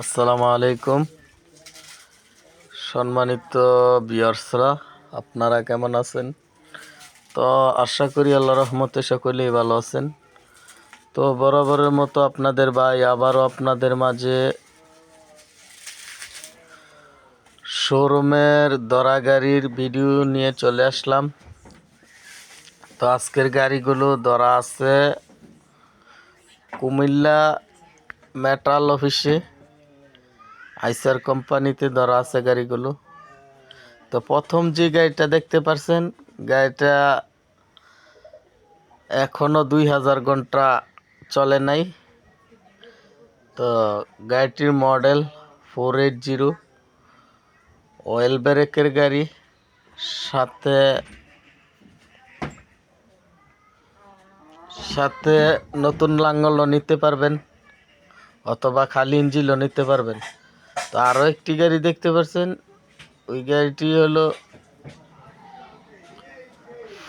আসসালামু আলাইকুম। সম্মানিত বিয়ার্সরা আপনারা কেমন আছেন? তো আশা করি আল্লাহ রহমতে সকলেই ভালো আছেন। তো বরাবরের মতো আপনাদের ভাই আবারও আপনাদের মাঝে শোরুমের দরা গাড়ির ভিডিও নিয়ে চলে আসলাম। তো আজকের গাড়িগুলো ধরা আছে কুমিল্লা মেটাল অফিসে। আইসার কোম্পানিতে ধরা আছে গাড়িগুলো। তো প্রথম যে গাড়িটা দেখতে পারছেন, গাড়িটা এখনও দুই হাজার ঘণ্টা চলে নাই। তো গাড়িটির model four eight zero, oil ব্রেকের গাড়ি, সাথে সাথে নতুন লাঙ্গলও নিতে পারবেন, অথবা খালি ইঞ্জিনও নিতে পারবেন। তো আরও একটি গাড়ি দেখতে পাচ্ছেন ওই গাড়িটি হলো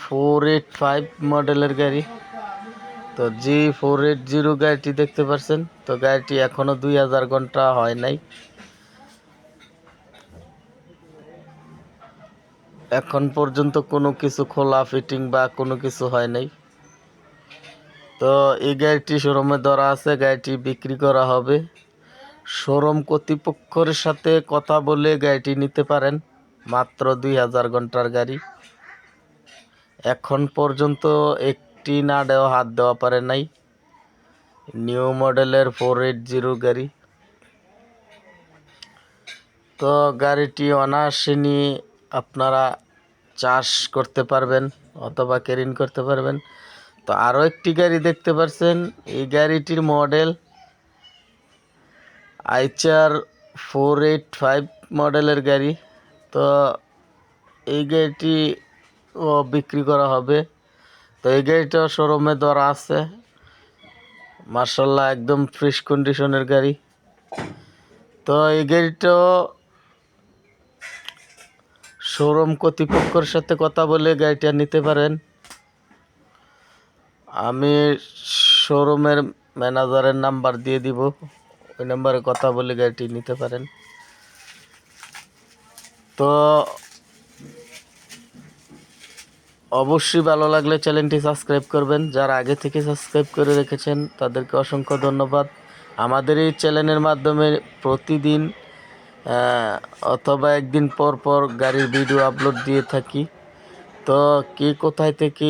ফোর এইট ফাইভ মডেলের গাড়ি। তো জি ফোর এইট জিরো গাড়িটি দেখতে পাচ্ছেন তো গাড়িটি এখনও দুই হাজার ঘণ্টা হয় নাই। এখন পর্যন্ত কোনো কিছু খোলা, ফিটিং বা কোনো কিছু হয় নাই। তো এই গাড়িটি শোরুমে ধরা আছে, গাড়িটি বিক্রি করা হবে। শোরুম কর্তৃপক্ষের সাথে কথা বলে গাড়িটি নিতে পারেন, মাত্র দুই হাজার ঘণ্টার গাড়ি। এখন পর্যন্ত একটি না দেওয়া, হাত দেওয়া পারে নাই। নিউ মডেলের ফোর এইট জিরো গাড়ি। তো গাড়িটি অনায়াসে নিয়ে আপনারা চাষ করতে পারবেন অথবা কেরিন করতে পারবেন। তো আরও একটি গাড়ি দেখতে পারছেন, এই গাড়িটির model Eicher four eight five মডেলের গাড়ি। তো এই গাড়িটি বিক্রি করা হবে। তো এই গাড়িটা শোরুমে ধরা আছে। মার্শাল্লাহ একদম ফ্রেশ কন্ডিশনের গাড়ি। তো এই গাড়িটাও শোরুম কর্তৃপক্ষের সাথে কথা বলে গাড়িটা নিতে পারেন। আমি শোরুমের ম্যানেজারের নাম্বার দিয়ে দিব। ওই নাম্বারে কথা বলে গাড়িটি নিতে পারেন। তো অবশ্যই ভালো লাগলে চ্যানেলটি সাবস্ক্রাইব করবেন। যারা আগে থেকে সাবস্ক্রাইব করে রেখেছেন, তাদেরকে অসংখ্য ধন্যবাদ। আমাদের এই চ্যানেলের মাধ্যমে প্রতিদিন অথবা একদিন পর পর গাড়ির ভিডিও আপলোড দিয়ে থাকি। তো কে কোথায় থেকে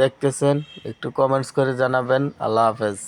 দেখতেছেন, একটু কমেন্টস করে জানাবেন। আল্লাহ হাফেজ।